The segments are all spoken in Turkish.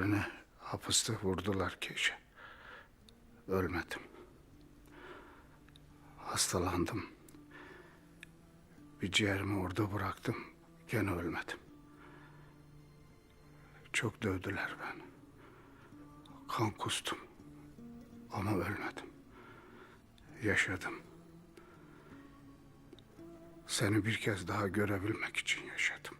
böbreğine hapıstı vurdular gece. Ölmedim. Hastalandım. Bir ciğerimi orada bıraktım. Gene ölmedim. Çok dövdüler beni. Kan kustum. Ama ölmedim. Yaşadım. Seni bir kez daha görebilmek için yaşadım.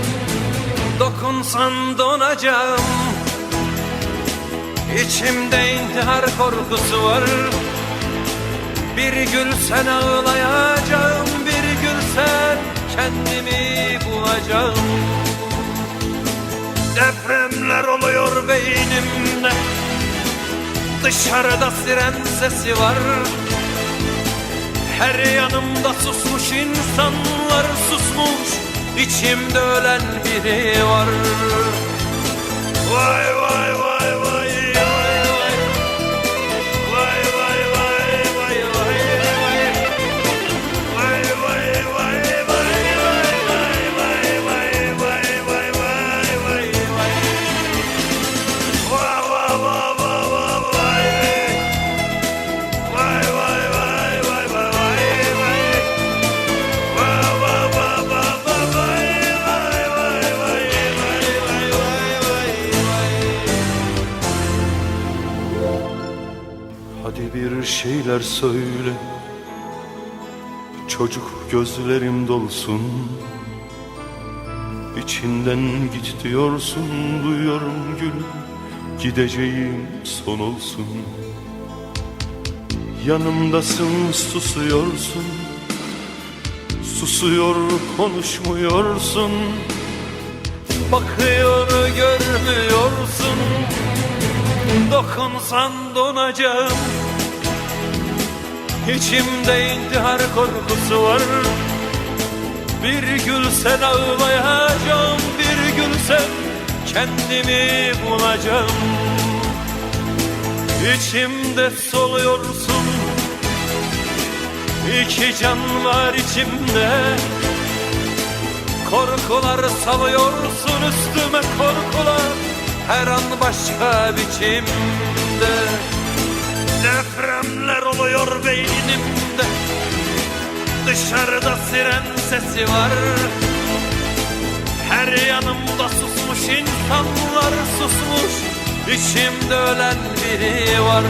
Dokunsan donacağım. İçimde intihar korkusu var. Bir gül sen ağlayacağım Bir gül sen kendimi bulacağım. Depremler oluyor beynimde. Dışarıda siren sesi var. Her yanımda susmuş insanlar susmuş İçimde ölen biri var. Vay vay vay vay Hadi bir şeyler söyle. Çocuk gözlerim dolsun. İçinden git diyorsun Duyuyorum gülüm Gideceğim son olsun. Yanımdasın susuyorsun. Susuyor konuşmuyorsun. Bakıyor görmüyorsun. Dokunsan donacağım İçimde intihar korkusu var. Bir gül sen ağlayacağım Bir gül sen kendimi bulacağım. İçimde soluyorsun. İki can var içimde. Korkular salıyorsun üstüme korkular Her an başka biçimde Depremler oluyor beynimde. Dışarıda siren sesi var. Her yanımda susmuş insanlar susmuş. İçimde ölen biri var